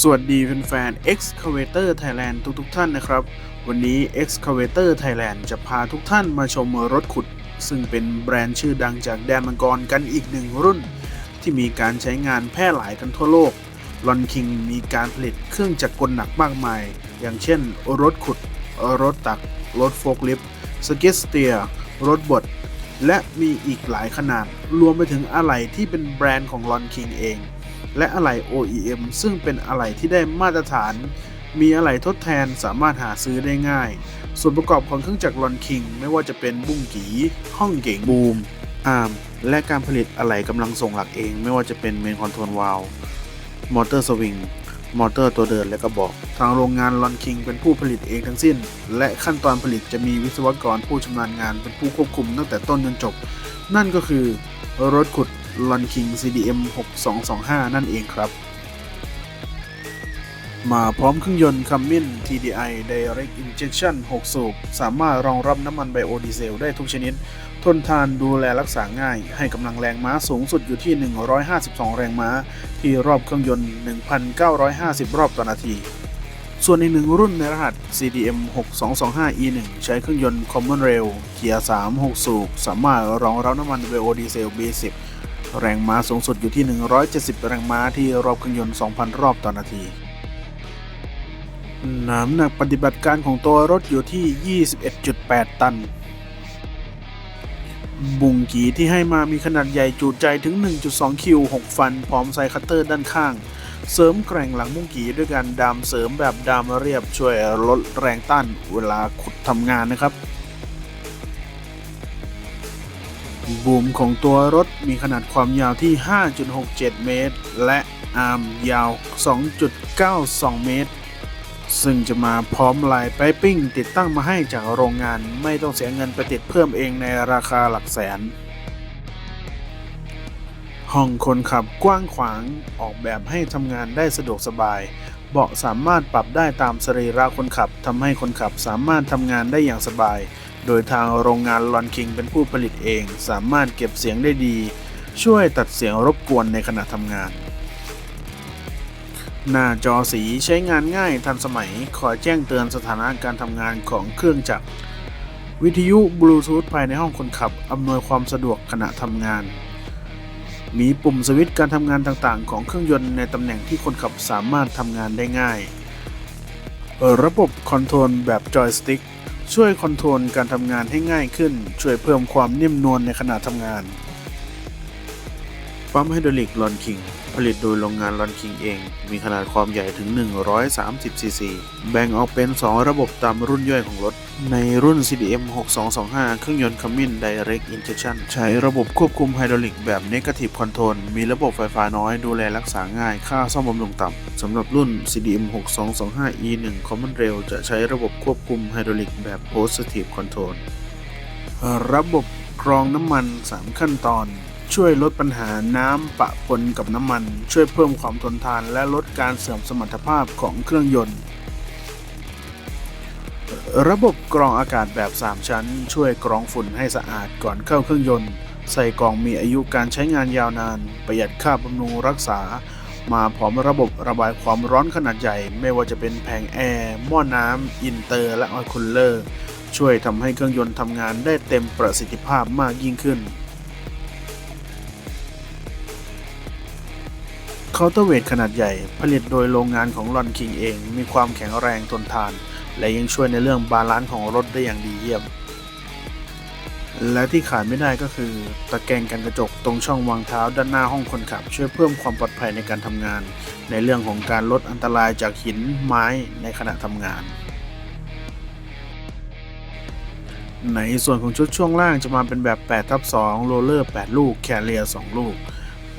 สวัสดีแฟนๆ Excavator Thailand ทุกๆท่านนะครับ วันนี้ Excavator Thailand จะพาทุกท่านมาชมรถขุด ซึ่งเป็นแบรนด์ชื่อดังจากแดนมังกรกันอีกหนึ่งรุ่น ที่มีการใช้งานแพร่หลายกันทั่วโลกลอนคิงมีการผลิตเครื่องจักรกลหนักมากมาย อย่างเช่น รถขุด รถตัก รถโฟลคลิฟสเก็ตสเตียร์รถบด และมีอีกหลายขนาด รวมไปถึงอะไหล่ที่เป็นแบรนด์ของลอนคิงเอง และอะไหล่ OEM ซึ่งเป็นอะไหล่ที่ได้มาตรฐาน มีอะไหล่ทดแทนสามารถหาซื้อได้ง่าย ส่วนประกอบของเครื่องจักรลอนคิง ไม่ว่าจะเป็นบุ้งกี ห้องเก่งบูม อาร์ม และการผลิตอะไหล่กำลังส่งหลักเอง ไม่ว่าจะเป็นเมนคอนโทรลวาลมอเตอร์สวิงมอเตอร์ตัวเดินและกระบอก ทางโรงงานลอนคิงเป็นผู้ผลิตเองทั้งสิ้น และขั้นตอนผลิตจะมีวิศวกรผู้ชำนาญงานเป็นผู้ควบคุมตั้งแต่ต้นจนจบ นั่นก็คือรถขุด l o n King CDM 6225 นั่นเองครับ มาพร้อมเครื่องยนต์ Cummins TDI Direct Injection 6 สูบ สามารถรองรับน้ำมันไบโอดีเซลได้ทุกชนิด ทนทานดูแลรักษาง่าย ให้กำลังแรงม้าสูงสุดอยู่ที่ 152 แรงม้า ที่รอบเครื่องยนต์ 1,950 รอบต่อนาทีส่วนอีกหนึ่งรุ่นในรหัส CDM 6225E1 ใช้เครื่องยนต์ Common Rail เกียร์ 3 6 สูบ สามารถรองรับน้ำมันไบโอดีเซล B10 แรงม้าสูงสุดอยู่ที่ 170 แรงม้าที่รอบเครื่องยนต์ 2,000 รอบต่อนาที น้ำหนักปฏิบัติการของตัวรถอยู่ที่ 21.8 ตัน บุงกีที่ให้มามีขนาดใหญ่จูดใจถึง 1.2 คิว 6 ฟัน พร้อมไซคัตเตอร์ด้านข้าง เสริมแกร่งหลังบุงกีด้วยการดามเสริมแบบดามเรียบช่วยลดแรงต้านเวลาขุดทำงานนะครับ บูมของตัวรถมีขนาดความยาวที่ 5.67 เมตร และอาร์มยาว 2.92 เมตร ซึ่งจะมาพร้อมลายไปปิ้งติดตั้งมาให้จากโรงงานไม่ต้องเสียเงินไปติดเพิ่มเองในราคาหลักแสน ห้องคนขับกว้างขวางออกแบบให้ทำงานได้สะดวกสบาย เบาะสามารถปรับได้ตามสรีระคนขับทำให้คนขับสามารถทำงานได้อย่างสบาย โดยทางโรงงานลอนคิงเป็นผู้ผลิตเอง สามารถเก็บเสียงได้ดี ช่วยตัดเสียงรบกวนในขณะทำงาน หน้าจอสีใช้งานง่ายทันสมัย คอยแจ้งเตือนสถานะการทำงานของเครื่องจักร วิทยุบลูทูธภายในห้องคนขับอำนวยความสะดวกขณะทำงาน มีปุ่มสวิตช์การทำงานต่างๆ ของเครื่องยนต์ในตำแหน่งที่คนขับสามารถทำงานได้ง่าย ระบบคอนโทรลแบบจอยสติ๊กช่วยคอนโทรลการทำงานให้ง่ายขึ้น ช่วยเพิ่มความนิ่มนวลในขณะทำงาน ปั๊มไฮดรอลิกลอนคิง ผลิตโดยโรงงานลอนคิงเอง มีขนาดความใหญ่ถึง 130 ซีซี แบ่งออกเป็น 2 ระบบตามรุ่นย่อยของรถ ในรุ่น CDM 6225 เครื่องยนต์ Cummins Direct Injection ใช้ระบบควบคุมไฮดรอลิกแบบ Negative Control มีระบบไฟฟ้าน้อย ดูแลรักษาง่าย ค่าซ่อมบำรุงต่ำ สำหรับรุ่น CDM 6225E1 Common Rail จะใช้ระบบควบคุมไฮดรอลิกแบบ Positive Control ระบบกรองน้ำมัน 3 ขั้นตอน ช่วยลดปัญหาน้ำปะปนกับน้ำมัน ช่วยเพิ่มความทนทานและลดการเสื่อมสมรรถภาพของเครื่องยนต์ ระบบกรองอากาศแบบ 3 ชั้น ช่วยกรองฝุ่นให้สะอาดก่อนเข้าเครื่องยนต์ ใส่กล่องมีอายุการใช้งานยาวนาน ประหยัดค่าบำรุงรักษา มาพร้อมระบบระบายความร้อนขนาดใหญ่ ไม่ว่าจะเป็นแผงแอร์หม้อน้ำอินเตอร์ และออยล์คูลเลอร์ ช่วยทำให้เครื่องยนต์ทำงานได้เต็มประสิทธิภาพมากยิ่งขึ้น เคาน์เตอร์เวทขนาดใหญ่ ผลิตโดยโรงงานของลอนคิงเอง มีความแข็งแรงทนทาน และยังช่วยในเรื่องบาลานซ์ของรถได้อย่างดีเยี่ยม และที่ขาดไม่ได้ก็คือ ตะแกรงกันกระจกตรงช่องวางเท้าด้านหน้าห้องคนขับ ช่วยเพิ่มความปลอดภัยในการทำงาน ในเรื่องของการลดอันตรายจากหินไม้ในขณะทำงานในส่วนของชุดช่วงล่างจะมาเป็นแบบ8ทับ2โรลเลอร์ 8 ลูก แคเรีย 2 ลูก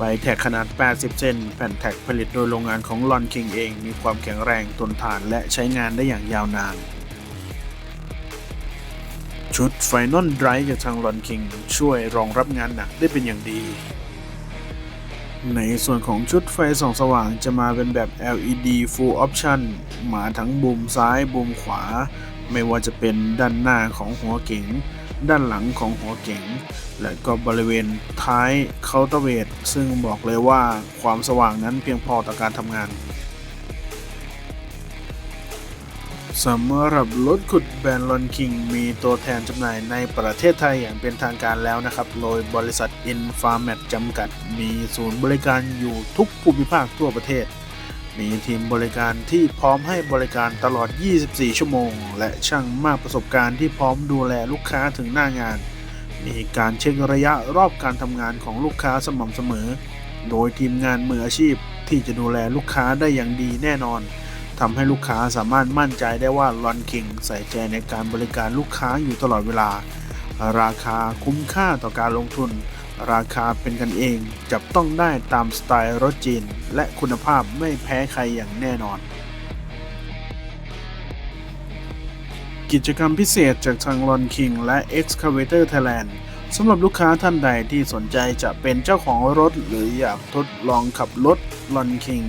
ใบแท็กขนาด 80 เซน แผ่นแท็กผลิตโดยโรงงานของลอนคิงเอง มีความแข็งแรงทนทานและใช้งานได้อย่างยาวนาน ชุดไฟนอลไดรฟ์จากทางลอนคิงช่วยรองรับงานหนักได้เป็นอย่างดี ในส่วนของชุดไฟส่องสว่างจะมาเป็นแบบ LED Full Option มาทั้งบูมซ้ายบูมขวา ไม่ว่าจะเป็นด้านหน้าของหัวเก๋ง ด้านหลังของหัวเก๋ง และก็บริเวณท้ายเคาน์เตอร์เวทซึ่งบอกเลยว่าความสว่างนั้นเพียงพอต่อการทำงานสำหรับรถขุดแบรนด์ลอนคิงมีตัวแทนจำหน่ายในประเทศไทยอย่างเป็นทางการแล้วนะครับ โดยบริษัท i n f a r m a t จำกัด มีศูนย์บริการอยู่ทุกภูมิภาคทั่วประเทศ มีทีมบริการที่พร้อมให้บริการตลอด 24 ชั่วโมง และช่างมากประสบการณ์ที่พร้อมดูแลลูกค้าถึงหน้างาน มีการเช็คระยะรอบการทำงานของลูกค้าสม่ำเสมอ โดยทีมงานมืออาชีพที่จะดูแลลูกค้าได้อย่างดีแน่นอนทำให้ลูกค้าสามารถมั่นใจได้ว่าลอนคิงใส่ใจในการบริการลูกค้าอยู่ตลอดเวลา ราคาคุ้มค่าต่อการลงทุน ราคาเป็นกันเองจับต้องได้ตามสไตล์รถจีน และคุณภาพไม่แพ้ใครอย่างแน่นอน กิจกรรมพิเศษจากทางลอนคิงและ Excavator Thailand สำหรับลูกค้าท่านใดที่สนใจจะเป็นเจ้าของรถ หรืออยากทดลองขับรถลอนคิง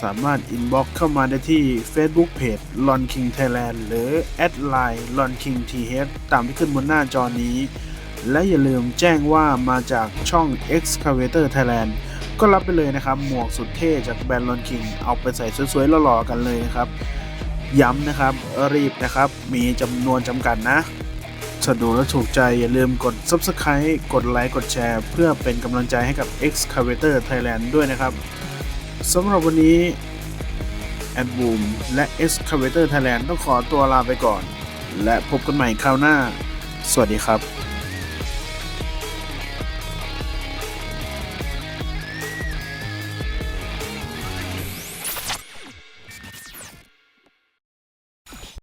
สามารถอินบ็อกเข้ามาได้ที่ Facebook Page Lon King Thailand หรือแอดไลน์ Lon King TH ตามที่ขึ้นบนหน้าจอนี้ และอย่าลืมแจ้งว่ามาจากช่อง Excavator Thailand ก็รับไปเลยนะครับ หมวกสุดเท่จากแบรนด์ลอนคิงเอาไปใส่สวยๆหล่อๆกันเลยนะครับ ย้ำนะครับรีบนะครับ มีจำนวนจำกัดนะถ้าดูแล้วถูกใจอย่าลืมกด Subscribe กดไลค์กดแชร์ เพื่อเป็นกำลังใจให้กับ Excavator Thailand ด้วยนะครับสำหรับวันนี้แอดบูมและ Excavator Thailand ต้องขอตัวลาไปก่อน และพบกันใหม่คราวหน้า สวัสดีครับ